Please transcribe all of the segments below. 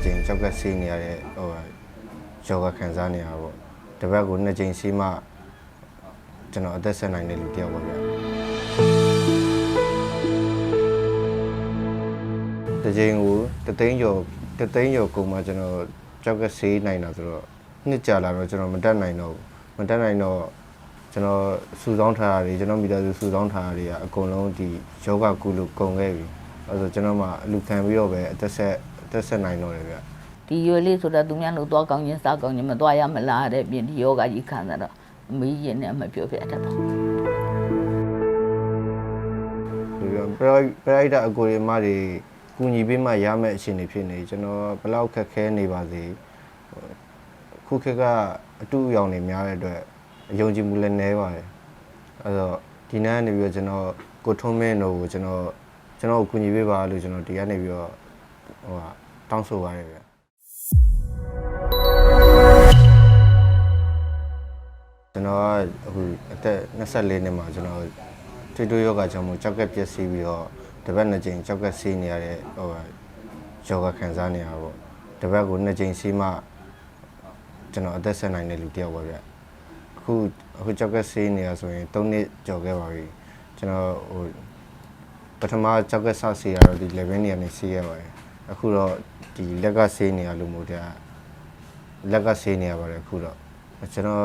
နှစ်ကြိမ်ကြောက်ကဆေးနေရတဲ့ဟိုယောဂခံစားနေရတာပေါ့တစ်ပတ်ကိုနှစ်ကြိမ်ဆေးမှကျွန်တော်အသက်ဆက်နိုင်တဲ့လူတစ်ယောက်ပါဗျတစ်ကြိမ်ကိုတသိန်းကျော်တသိန်းကျော်ကုန်မှကျွန်တော်ကြောက်ကဆေးနိုင်တာဆိုတော့နှစ်ကြာလာတော့ကျွန်တော်မတက်နိုင်တော့ဘူးမတက်နိုင်တော့ကျွန်တော်စူဆောင်းထားတာတွေကျွန်တော်မိသားစုစူဆောင်းထားတာတွေကအကုန်လုံးဒီယောဂကုလို့ကုန်ခဲ့ပြီအဲဆိုကျွန်တော်မှအလူခံပြီးတော့ပဲအသက်ဆက် အသက်ဆက်နိုင်တော့တယ်ဗျဒီရွယ်လေးဆိုတော့သူများလို့သွားကောင်းခြင်းစားကောင်းခြင်းမသွားရမလားတဲ့ပြင်ဒီယောဂကြီးခံစားတော့အမေကြီးရင်နဲ့မပြောပြတတ်ပါဘူးဒီလိုပရိုပရိုက်တာအကိုရီမတွေကူညီပေးမှရမယ့်အချိန်တွေဖြစ်နေကျွန်တော်ဘယ်လောက်ခက်ခဲနေပါစေဟိုခုခေတ်ကအတူအယောင်တွေများတဲ့အတွက်အယုံကြည်မှုလည်းနည်းပါတယ်အဲတော့ဒီနေ့ကနေပြီးတော့ကျွန်တော်ကိုထုံးမင်းတို့ကိုကျွန်တော်ကျွန်တော်ကိုကူညီပေးပါလို့ကျွန်တော်ဒီကနေပြီးတော့ ဟိုဟာတောင်းဆိုပါတယ်ဗျကျွန်တော်ကအခုအသက်24နှစ်မှာကျွန်တော်ထွေထွေယောဂကြောင့်မို့ကြောက်ကက်ပြက်စီးပြီးတော့တစ်ပတ်နှစ်ကြိမ်ကြောက်ကက်စီးနေရတဲ့ဟိုဟာယောဂခံစားနေရတာပေါ့တစ်ပတ်ကိုနှစ်ကြိမ်စီးမှကျွန်တော်အသက်ဆက်နိုင်တဲ့လူတစ်ယောက်ပါဗျအခုအခုကြောက်ကက်စီးနေရဆိုရင်3နှစ်ကျော်ခဲ့ပါပြီကျွန်တော်ဟိုပထမကြောက်ကက်ဆစီရတော့ဒီ level နေရာနေစီးရပါတယ် အခုတော့ဒီလက်ကစီးနေရလို့မို့တဲ့လက်ကစီးနေရပါတယ်အခုတော့ကျွန်တော်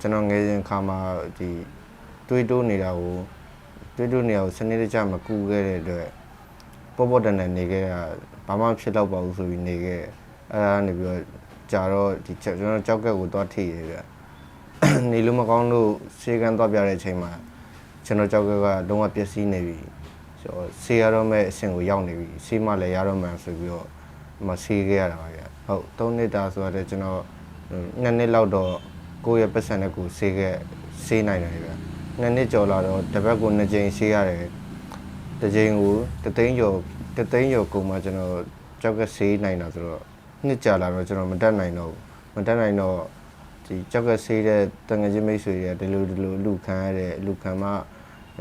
ကျွန်တော်ငယ်စဉ်ခါမှာဒီတွေးတိုးနေတာကိုတွေးတိုးနေတာကိုစနစ်တကျမကူခဲ့တဲ့အတွက်ပေါ်ပေါ်တန်တန်နေခဲ့တာဘာမှဖြစ်တော့ပါဘူးဆိုပြီးနေခဲ့တယ်အဲဒါကနေပြီးတော့ကြာတော့ဒီကျွန်တော်ကြောက်ကက်ကိုသွားထိရပြနေလို့မကောင်းလို့ဆေးကန်းသွားပြတဲ့အချိန်မှာကျွန်တော်ကြောက်ကက်ကလုံးဝပျက်စီးနေပြီ ဆိုတော့ဆေးရတော့မဲ့အဆင့်ကိုရောက်နေပြီဆေးမှလည်းရတော့မှန်ဆိုပြီးတော့ဒီမဆေးခဲ့ရတာပါဗျဟုတ်၃နှစ်တာဆိုတော့ကျွန်တော်နှစ်နှစ်လောက်တော့ကိုယ့်ရဲ့ပတ်စံနဲ့ကိုယ်ဆေးခဲ့ဆေးနိုင်တယ်ဗျနှစ်နှစ်ကျော်လာတော့တစ်ပတ်ကိုနှစ်ကြိမ်ဆေးရတယ်တစ်ကြိမ်ကိုတစ်သိန်းကျော်တစ်သိန်းကျော်ကုန်မှကျွန်တော်ကြောက်ကဆေးနိုင်တာဆိုတော့နှစ်ကြာလာတော့ကျွန်တော်မတက်နိုင်တော့ဘူးမတက်နိုင်တော့ဒီကြောက်ကဆေးတဲ့တငယ်ချင်းမိတ်ဆွေတွေကဒီလိုဒီလိုအလူခံရတဲ့အလူခံမှ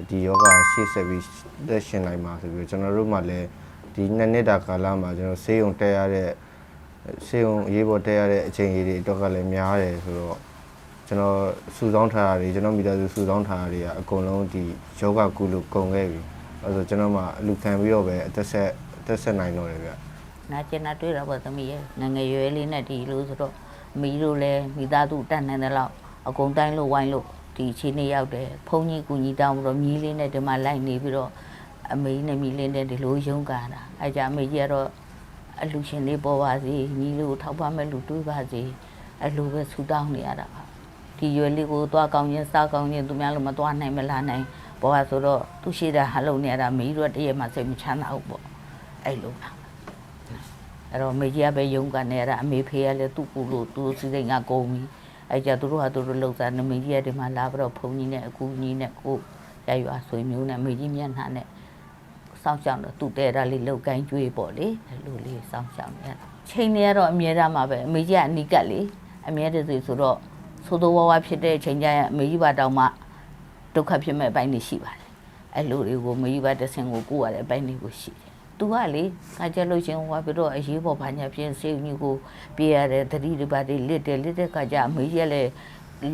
ဒီယောဂရှေ့ဆက်ပြီးသက်ရှင်နိုင်မှာဆိုပြီးတော့ကျွန်တော်တို့မှလည်းဒီနှစ်နှစ်တာကာလမှာကျွန်တော်ဆေးရုံတက်ရတဲ့ဆေးရုံအရေးပေါ်တက်ရတဲ့အချိန်ကြီးတွေတော့ကလည်းများတယ်ဆိုတော့ကျွန်တော်စူဆောင်းထားတာတွေကျွန်တော်မိသားစုစူဆောင်းထားတာတွေကအကုန်လုံးဒီယောဂကုလို့ကုန်ခဲ့ပြီအဲဆိုကျွန်တော်မှအလူခံပြီးတော့ပဲအသက်ဆက်အသက်ဆက်နိုင်တော့တယ်ဗျနာကျင်တာတွေ့တော့ဗောသမီးရဲ့ငယ်ငယ်ရွယ်လေးနဲ့ဒီလိုဆိုတော့အမီတို့လည်းမိသားစုတတ်နိုင်တဲ့လောက်အကုန်တိုင်းလို့ဝိုင်းလို့ ဒီအချိန်လေးရောက်တယ်ဖုန်းကြီးကူညီတောင်းပြီးတော့မြီးလေးနဲ့ဒီမှာလိုက်နေပြီးတော့အမေနဲ့မြီးလေးနဲ့ဒီလိုရုန်းကန်တာအဲကြအမေကြီးကတော့အလူရှင်လေးပေါ်ပါစေမြီးလေးကိုထောက်ပံ့မဲ့လူတွေးပါစေအဲလိုပဲဆူတောင်းနေရတာပါဒီရွယ်လေးကိုသွားကောင်းခြင်းစားကောင်းခြင်းသူများလို့မသွားနိုင်မလားနိုင်ဘောကဆိုတော့သူရှိတဲ့ဟာလုံးနေရတာမေကြီးတို့တရက်မှစိတ်မချမ်းသာဘူးပေါ့အဲ့လိုပါအဲ့တော့မေကြီးကပဲယုံကန်နေရတာအမေဖေကလည်းသူ့ကူလို့သူ့စီစိတ်ကကုန်ပြီ အဲ့ကြသူတို့ဟာသူတို့လောက်စားနေမေကြီးကဒီမှာလာပြီးတော့ဖုန်ကြီးနဲ့အကူကြီးနဲ့ကိုရရွာဆွေမျိုးနဲ့မေကြီးမျက်နှာနဲ့စောင့်ရှောက်တော့သူ့တဲတာလေးလောက်ကိုင်းကျွေးပေါ့လေအဲ့လိုလေးစောင့်ရှောက်နေရတာချိန်နေရတော့အမြဲတမ်းမှာပဲအမေကြီးကအနီးကပ်လေအမြဲတည်းဆိုတော့သိုးသိုးဝါးဝါဖြစ်တဲ့ချိန်ကျရင်အမေကြီးပါတောင်မှဒုက္ခဖြစ်မဲ့အပိုင်းတွေရှိပါတယ်အဲ့လိုတွေကိုမေကြီးပါတစ်ဆင့်ကိုကိုရတဲ့အပိုင်းတွေကိုရှိတယ် သူကလေကကြက်လို့ရှင်ဟောပြီးတော့အရေးပေါ်ဘာညာပြင်စေမျိုးကိုပြေးရတယ်တတိတွေပါတွေလစ်တယ်လစ်တဲ့ခါကျအမေကြီးကလည်း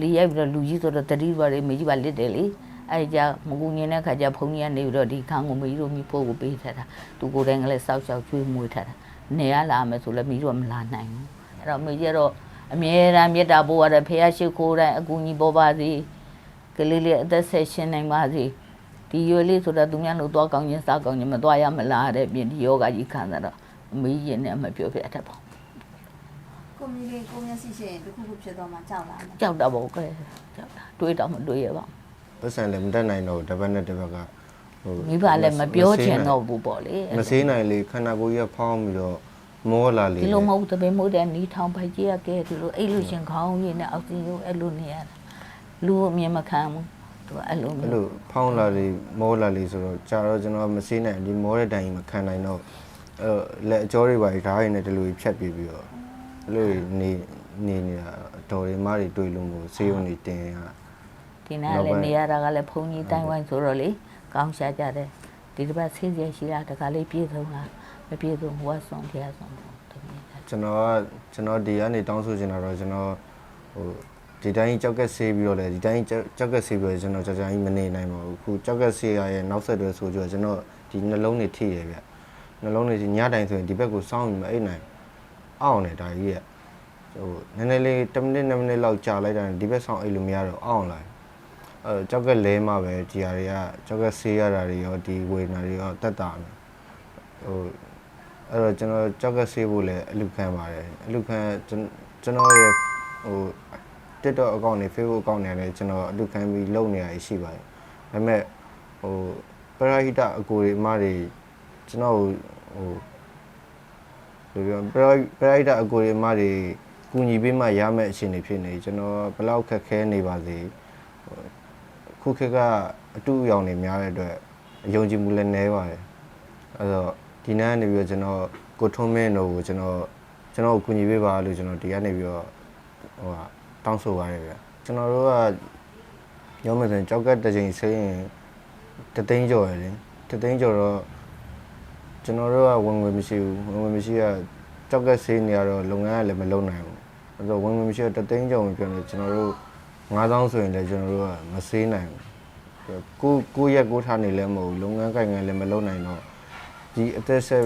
လီရိုက်ပြီးတော့လူကြီးဆိုတော့တတိပါတွေမေကြီးပါလစ်တယ်လေအဲကြမကူငင်တဲ့ခါကျဘုံကြီးကနေပြီးတော့ဒီခန်းကိုမေကြီးတို့မိဖို့ကိုပေးထားတာသူကိုယ်တိုင်ကလည်းစောက်ရှောက်ကျွေးမွေးထားတာနေရလာမယ်ဆိုလည်းမိတို့ကမလာနိုင်ဘူးအဲ့တော့မေကြီးကတော့အမြဲတမ်းမေတ္တာပို့ရတဲ့ဖះရှိခိုးတိုင်းအကူကြီးပေါ်ပါစေကလေးလေးအသက်ဆက်ရှင်နိုင်ပါစေ ဒီရွယ်လေးဆိုတော့သူများလို့သွားကောင်းခြင်းစားကောင်းခြင်းမသွားရမလားတဲ့ပြင်ဒီယောဂကြီးခံစားတော့အမေကြီးရင်နဲ့မပြောပြတတ်ပါဘူးကိုမီလေးကိုမျက်စိရှိရင်တစ်ခုခုဖြစ်တော့မှကြောက်လာမယ်ကြောက်တော့ဘောကဲကြောက်တာတွေးတော့မတွေးရပါပတ်စံလည်းမတက်နိုင်တော့ဘူးတစ်ပတ်နဲ့တစ်ပတ်ကဟိုဘူးမိဘလည်းမပြောချင်တော့ဘူးပေါ့လေမဆေးနိုင်လေခန္ဓာကိုယ်ကြီးကဖောင်းပြီးတော့မောလာလေဒီလိုမဟုတ်တပင်မိုးတဲ့နီးထောင်ပိုက်ကြီးကကဲဒီလိုအဲ့လိုရှင်ခေါင်းကြီးနဲ့အောက်စီကိုအဲ့လိုနေရတာလူအမြင်မခံဘူး သူကအဲ့လိုအဲ့မျိုးလိုဖောင်းလာလေမောလာလေဆိုတော့ကြာတော့ကျွန်တော်မဆေးနိုင်ဒီမောတဲ့တိုင်ကြီးမခံနိုင်တော့အဲ့လက်အကျော်တွေပါဓာတ်ရည်နဲ့ဒီလိုဖြတ်ပြီးပြီးတော့အဲ့လိုနေနေနေတာတော်တွေမတွေတွေ့လို့မို့ဆေးရုံနေတင်ရဒီနားလည်းနေရတာကလည်းဘုံကြီးတိုင်းဝိုင်းဆိုတော့လေကောင်းရှားကြတယ်ဒီတစ်ပတ်ဆေးစရာရှိတာတခါလေးပြည့်စုံလားမပြည့်စုံဟိုကဆုံးတရားဆုံးပေါ့တမီးကကျွန်တော်ကကျွန်တော်ဒီကနေတောင်းဆိုချင်တာတော့ကျွန်တော်ဟို ဒီတိုင်းကြောက်ကက်ဆေးပြီးတော့လေဒီတိုင်းကြောက်ကြောက်ကက်ဆေးပြီးတော့ကျွန်တော်ကြာကြာကြီးမနေနိုင်ပါဘူးခုကြောက်ကက်ဆေးရရဲ့နောက်ဆက်တွဲဆိုကြတော့ကျွန်တော်ဒီနှလုံးတွေထိရဗျနှလုံးတွေညတိုင်းဆိုရင်ဒီဘက်ကိုစောင်းပြီးမအိတ်နိုင်အောင်နေဒါကြီးရဲ့ဟိုနည်းနည်းလေး10မိနစ်2မိနစ်လောက်ကြာလိုက်တာနဲ့ဒီဘက်စောင်းအိတ်လို့မရတော့အောင်လာအဲကြောက်ကက်လဲမှပဲဒီဟာတွေကကြောက်ကက်ဆေးရတာတွေရောဒီဝေဒနာတွေရောတက်တာမယ်ဟိုအဲ့တော့ကျွန်တော်ကြောက်ကဆေးဖို့လည်းအလူခံပါတယ်အလူခံကျွန်ကျွန်တော်ရဲ့ဟို TikTok အကောင့်နဲ့ Facebook အကောင့်နဲ့လည်းကျွန်တော်အလူခံပြီးလုပ်နေရရှိပါတယ်ဒါပေမဲ့ဟိုပရဟိတအကိုတွေအမတွေကျွန်တော်ဟိုဟိုဘယ်လိုပြောပရဟိတအကိုတွေအမတွေကူညီပေးမှရမယ့်အခြေအနေဖြစ်နေကျွန်တော်ဘယ်လောက်ခက်ခဲနေပါစေဟိုခုခေတ်ကအတူအယောင်တွေများတဲ့အတွက်အယုံကြည်မှုလည်းနည်းပါတယ်အဲ့တော့ဒီနေ့ကနေပြီးတော့ကျွန်တော်ကိုထုံးမင်းတို့ကိုကျွန်တော်ကျွန်တော်ကိုကူညီပေးပါလို့ကျွန်တော်ဒီကနေပြီးတော့ဟိုဟာ တောင်းဆိုပါတယ်ဗျကျွန်တော်တို့ကရောမယ်ဆိုရင်ကြောက်ကတစ်ချိန်ဆေးရင်တသိန်းကျော်ရယ်လေတသိန်းကျော်တော့ကျွန်တော်တို့ကဝင်ငွေမရှိဘူးဝင်ငွေမရှိကကြောက်ကဆေးနေရတော့လုပ်ငန်းကလည်းမလုပ်နိုင်ဘူးအဲ့တော့ဝင်ငွေမရှိတော့တသိန်းကျော်မပြောနေကျွန်တော်တို့9000ဆိုရင်လည်းကျွန်တော်တို့ကမဆေးနိုင်ဘူးကိုကိုရက်ကိုထားနေလည်းမဟုတ်ဘူးလုပ်ငန်းကိုင်ငန်းလည်းမလုပ်နိုင်တော့ဒီအသက်ဆက်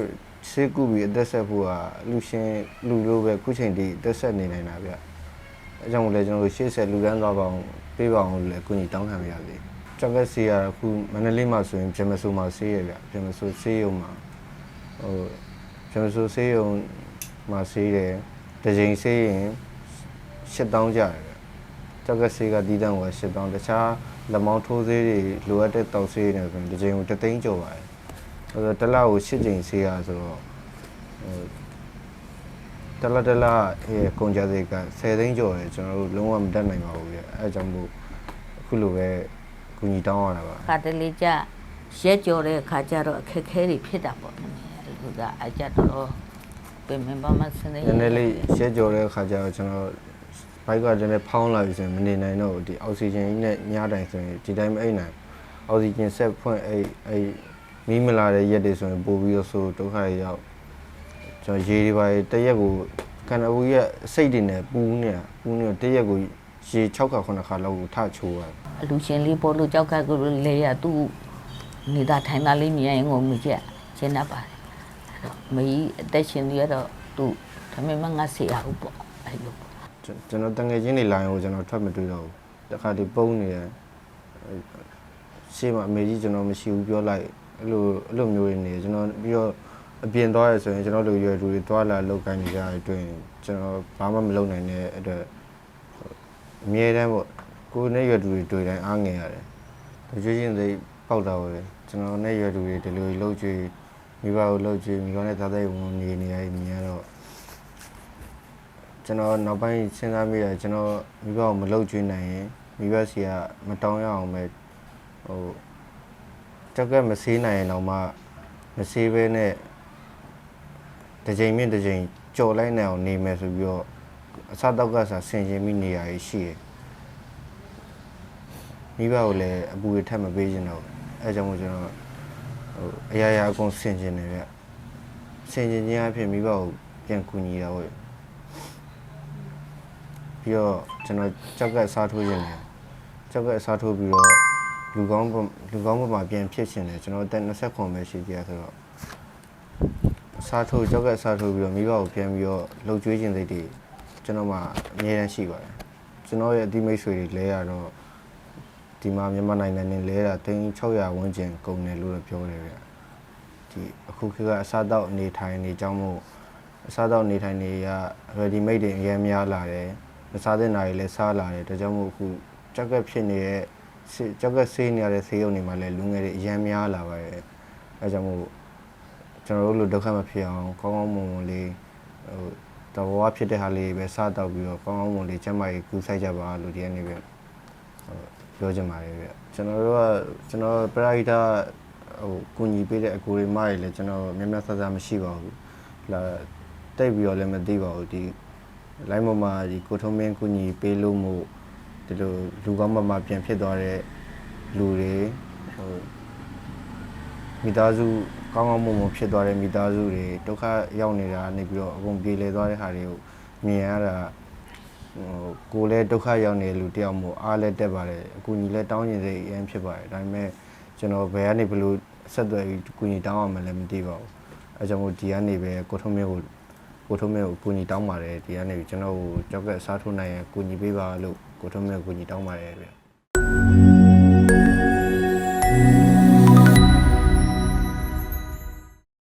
ဆေးကုပြီးအသက်ဆက်ဖို့ကလူရှင်လူလိုပဲခုချိန်ထိအသက်ဆက်နေနိုင်တာဗျ အဲကြောင့်မို့လဲကျွန်တော်တို့ရှေ့ဆက်လူတန်းသွားပါအောင်ပြေးပါအောင်လို့လည်းအကူအညီတောင်းခံပါရစေကျောက်ကဆေးရအခုမန္တလေးမှာဆိုရင်ဂျမဆိုမှာဆေးရဗျဂျမဆိုဆေးရုံမှာဟိုဂျမဆိုဆေးရုံမှာဆေးတယ်တစ်ချိန်ဆေးရင်8000ကျတယ်ဗျကျောက်ကဆေးကဒီတန်းက8000တခြားလက်မောင်းထိုးဆေးတွေလိုအပ်တဲ့တောက်ဆေးတွေနဲ့ဆိုရင်တစ်ချိန်ကို3သိန်းကျော်ပါတယ်ဆိုတော့တစ်လကို၈ချိန်ဆေးရဆိုတော့ဟို တစ်လတစ်လရဲ့ကုန်ကြစိတ်က10သိန်းကျော်တယ်ကျွန်တော်တို့လုံးဝမတက်နိုင်ပါဘူးပြအဲအကြောင်းမို့အခုလိုပဲကူညီတောင်းရတာပါခါတလေကြရက်ကြော်တဲ့ခါကျတော့အခက်အခဲတွေဖြစ်တာပေါ့သမီးအဲ့လိုကအကြတော့ပြင်မပါမစနေနည်းနည်းလေးရက်ကြော်တဲ့အခါကျတော့ကျွန်တော်ဘိုက်ကတည်းကဖောင်းလာပြီဆိုရင်မနေနိုင်တော့ဘူးဒီအောက်ဆီဂျင်ကြီးနဲ့ညတိုင်းဆိုရင်ဒီတိုင်းမအိတ်နိုင်အောက်ဆီဂျင်ဆက်ဖွင့်အိတ်အိတ်မီးမလာတဲ့ရက်တွေဆိုရင်ပို့ပြီးတော့ဆိုဒုက္ခတွေရောက် ကျွန်တော်ရေတွေပါတရက်ကိုခန္ဓာကိုယ်ရဲ့စိတ်တွေနဲ့ပူးနေတာပူးနေတော့တရက်ကိုရေ6ခါ9ခါလောက်ကိုထချိုးရတယ်အလူရှင်လေးပေါ်လို့ကြောက်ကကလေးလေရသူ့နေတာထိုင်တာလေးမြင်ရင်ငုံမိကြရှင်းတတ်ပါတယ်အဲ့တော့မကြီးအသက်ရှင်နေရတော့သူဒါပေမဲ့ငါဆေးရဟုတ်ပေါ့အဲ့လိုကျွန်ကျွန်တော်တငယ်ချင်းတွေလိုင်းကိုကျွန်တော်ထွက်မတွေ့တော့ဘူးတခါတည်းပုံနေတယ်အဲရှေ့မှာအမေကြီးကျွန်တော်မရှိဘူးပြောလိုက်အဲ့လိုအဲ့လိုမျိုးတွေနေကျွန်တော်ပြီးတော့ အပြင်သွားရဆိုရင်ကျွန်တော်တို့ရွယ်သူတွေသွားလာလောက်ကိုင်းနေကြတဲ့အတွင်းကျွန်တော်ဘာမှမလုပ်နိုင်တဲ့အတွက်အမြဲတမ်းပေါ့ကိုယ်နဲ့ရွယ်သူတွေတွေ့တိုင်းအားငယ်ရတယ်တကြွချင်းစိတ်ပေါက်တာပဲကျွန်တော်နဲ့ရွယ်သူတွေဒီလိုလှုပ်ကြွေးမိဘကိုလှုပ်ကြွေးမိဘနဲ့သားသားဝင်နေနေရမြင်ရတော့ကျွန်တော်နောက်ပိုင်းစဉ်းစားမိတယ်ကျွန်တော်မိဘကိုမလုပ်ကျွေးနိုင်ရင်မိဘစီကမတောင်းရအောင်ပဲဟိုတက်ကက်မဆေးနိုင်ရင်တော့မှမဆေးဘဲနဲ့ တစ်ချိန်မြင့်တစ်ချိန်ကြော်လိုက်နိုင်အောင်နေမယ်ဆိုပြီးတော့အစားတောက်ကစားဆင်ခြင်မိနေရရှိရယ်မိဘကိုလည်းအပူတွေထပ်မပေးချင်တော့ဘူးအဲကြောင့်မို့ကျွန်တော်ဟိုအရာရာအကုန်ဆင်ခြင်နေဗျဆင်ခြင်ခြင်းအဖြစ်မိဘကိုပြန်ကူညီတာဟုတ်ပြီးတော့ကျွန်တော်ကြောက်ကက်စားထိုးရင်လည်းကြောက်ကက်စားထိုးပြီးတော့လူကောင်းပေါ်လူကောင်းပေါ်မှာပြန်ဖြစ်ရှင်တယ်ကျွန်တော်အသက်29ပဲရှိသေးတယ်ဆိုတော့ စားထိုးကြောက်ကက်စားထိုးပြီးတော့မိဘကိုပြန်ပြီးတော့လှုပ်ကြွေးခြင်းစိတ်တွေကျွန်တော်မှအများတန်းရှိပါတယ်ကျွန်တော်ရဲ့အတိမိတ်ဆွေတွေလဲရတော့ဒီမှာမြန်မာနိုင်ငံနဲ့လဲတာ3600ဝန်းကျင်ကုန်တယ်လို့တော့ပြောတယ်ဗျဒီအခုခေတ်ကအစားတောက်အနေထိုင်နေကြောင်းမို့အစားတောက်နေထိုင်နေရ ready made တွေအများများလာတယ်မစားတဲ့နာရီလည်းစားလာတယ်ဒါကြောင့်မို့အခုကြောက်ကက်ဖြစ်နေတဲ့ဆေးကြောက်ကက်ဆေးနေရတဲ့ဆေးရုံတွေမှာလည်းလူငယ်တွေအများများလာပါတယ်အဲကြောင့်မို့ ကျွန်တော်တို့လိုဒုက္ခမဖြစ်အောင်ကောင်းကောင်းမွန်မွန်လေးဟိုတော်ဘဝဖြစ်တဲ့ဟာလေးပဲစားတော့ပြီးတော့ကောင်းကောင်းမွန်လေးကျန်းမာရေးကူးဆိုင်ကြပါလို့ဒီကနေပဲဟိုပြောချင်ပါတယ်ဗျကျွန်တော်တို့ကကျွန်တော်ပရာဟိတဟိုကူညီပေးတဲ့အကူတွေမတွေလည်းကျွန်တော်များများဆဆမရှိပါဘူးလာတိတ်ပြီးတော့လည်းမသိပါဘူးဒီလိုင်းပေါ်မှာဒီကိုထုံးမင်းကူညီပေးလို့မို့ဒီလိုလူကောင်းမမပြန်ဖြစ်သွားတဲ့လူတွေဟိုမိသားစု ကောင်းကောင်းမွန်မွန်ဖြစ်သွားတဲ့မိသားစုတွေဒုက္ခရောက်နေတာနေပြီးတော့အကုန်ပြေလည်သွားတဲ့ဟာတွေကိုမြင်ရတာဟိုကိုယ်လည်းဒုက္ခရောက်နေတဲ့လူတယောက်မို့အားလည်းတက်ပါတယ်အကူကြီးလည်းတောင်းကျင်စိတ်အရင်ဖြစ်ပါတယ်ဒါပေမဲ့ကျွန်တော်ဘယ်ကနေဘယ်လိုဆက်သွယ်ပြီးအကူကြီးတောင်းရမှလည်းမသိပါဘူးအဲကြောင့်မို့ဒီကနေပဲကိုထုံးမျိုးကိုကိုထုံးမျိုးကိုအကူကြီးတောင်းပါတယ်ဒီကနေကျွန်တော်ကိုကြောက်ကစားထိုးနိုင်ရင်အကူကြီးပေးပါလို့ကိုထုံးမျိုးကိုအကူကြီးတောင်းပါတယ်ဗျ